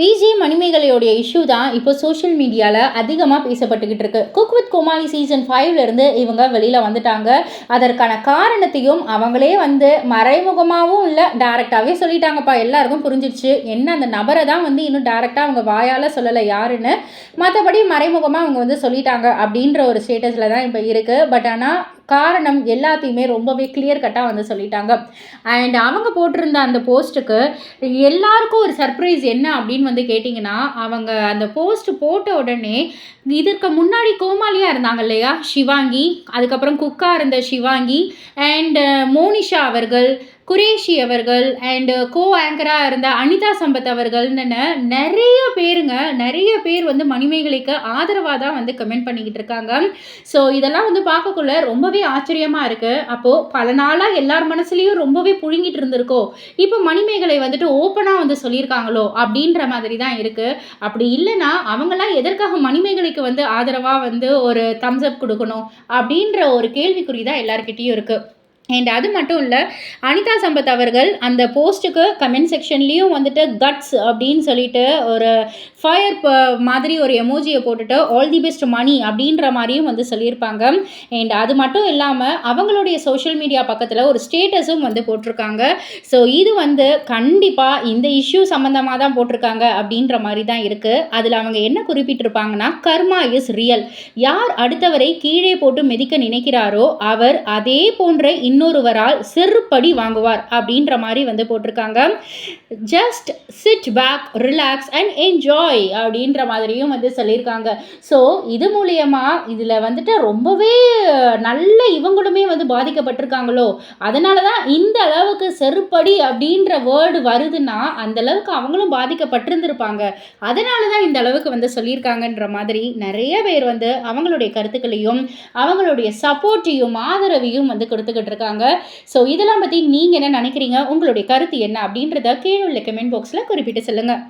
Viji மணிமேகலையோடைய issue தான் இப்போ social மீடியாவில் அதிகமாக பேசப்பட்டுக்கிட்டு இருக்கு. குக் வித் கோமாளி சீசன் ஃபைவ்லேருந்து இவங்க வெளியில் வந்துட்டாங்க. அதற்கான காரணத்தையும் அவங்களே வந்து மறைமுகமாகவும் இல்லை டேரெக்டாகவே சொல்லிட்டாங்கப்பா. எல்லாருக்கும் புரிஞ்சிடுச்சு என்ன அந்த நபரை தான் வந்து இன்னும் டேரெக்டாக அவங்க வாயால் சொல்லலை யாருன்னு. மற்றபடி மறைமுகமாக அவங்க வந்து சொல்லிட்டாங்க அப்படின்ற ஒரு ஸ்டேட்டஸில் தான் இப்போ இருக்குது பட் ஆனால் காரணம் எல்லாத்தையுமே ரொம்பவே கிளியர் கட்டாக வந்து சொல்லிட்டாங்க. அண்ட் அவங்க போட்டிருந்த அந்த போஸ்ட்டுக்கு எல்லாருக்கும் ஒரு சர்ப்ரைஸ் என்ன அப்படின்னு வந்து கேட்டிங்கன்னா அவங்க அந்த போஸ்ட் போட்ட உடனே இதற்கு முன்னாடி கோமாளியாக இருந்தாங்க இல்லையா? சிவாங்கி அதுக்கப்புறம் குக்கா இருந்த சிவாங்கி அண்ட் மோனிஷா அவர்கள் குரேஷி அவர்கள் அண்டு கோ ஆங்கராக இருந்த அனிதா சம்பத் அவர்கள்னு நிறைய பேருங்க நிறைய பேர் வந்து மணிமேகலைக்கு ஆதரவாக தான் வந்து கமெண்ட் பண்ணிக்கிட்டு இருக்காங்க. ஸோ இதெல்லாம் வந்து பார்க்கக்குள்ள ரொம்பவே ஆச்சரியமாக இருக்குது அப்போது பல நாளாக எல்லார் மனசுலேயும் ரொம்பவே புழுங்கிட்டு இருந்திருக்கோ. இப்போ மணிமேகலை வந்துட்டு ஓப்பனாக வந்து சொல்லியிருக்காங்களோ அப்படின்ற மாதிரி தான் இருக்குது அப்படி இல்லைன்னா அவங்களாம் எதற்காக மணிமேகலைக்கு வந்து ஆதரவாக வந்து ஒரு தம்ஸ் அப் கொடுக்கணும் அப்படின்ற ஒரு கேள்விக்குறி தான் எல்லாருக்கிட்டேயும் இருக்குது அண்ட் அது மட்டும் இல்லை அனிதா சம்பத் அவர்கள் அந்த போஸ்ட்டுக்கு கமெண்ட் செக்ஷன்லேயும் வந்துட்டு கட்ஸ் அப்படின்னு சொல்லிட்டு ஒரு ஃபயர் மாதிரி ஒரு எமோஜியை போட்டுட்டு ஆல் தி பெஸ்ட் மணி அப்படின்ற மாதிரியும் வந்து சொல்லியிருப்பாங்க. அண்ட் அது மட்டும் இல்லாமல் அவங்களுடைய சோஷியல் மீடியா பக்கத்தில் ஒரு ஸ்டேட்டஸும் வந்து போட்டிருக்காங்க. ஸோ இது வந்து கண்டிப்பாக இந்த இஷ்யூ சம்மந்தமாக தான் போட்டிருக்காங்க அப்படின்ற மாதிரி தான் இருக்குது அதில் அவங்க என்ன குறிப்பிட்டிருப்பாங்கன்னா கர்மா இஸ் ரியல் யார் அடுத்தவரை கீழே போட்டு மிதிக்க நினைக்கிறாரோ அவர் அதே போன்ற இன்னொருவரால் செருப்படி வாங்குவார் அப்படின்ற மாதிரி வந்து போட்டிருக்காங்க. Just sit back relax and enjoy அப்படின்ற மாதிரியும் வந்து சொல்லியிருக்காங்க. ஸோ இது மூலியமாக இதில் வந்துட்டு ரொம்பவே நல்ல இவங்களுமே வந்து பாதிக்கப்பட்டிருக்காங்களோ? அதனால தான் இந்த அளவுக்கு செருப்படி அப்படின்ற வேர்டு வருதுன்னா அந்த அளவுக்கு அவங்களும் பாதிக்கப்பட்டிருந்திருப்பாங்க. அதனால தான் இந்த அளவுக்கு வந்து சொல்லியிருக்காங்கன்ற மாதிரி நிறைய பேர் வந்து அவங்களுடைய கருத்துக்களையும் அவங்களுடைய சப்போர்ட்டையும் ஆதரவையும் வந்து கொடுத்துக்கிட்டு இருக்காங்க. இருக்காங்க. ஸோ இதெல்லாம் பற்றி நீங்கள் என்ன நினைக்கிறீங்க? உங்களுடைய கருத்து என்ன? அப்படின்றத கீழே உள்ள கமெண்ட் பாக்ஸில் குறிப்பிட்டு சொல்லுங்கள்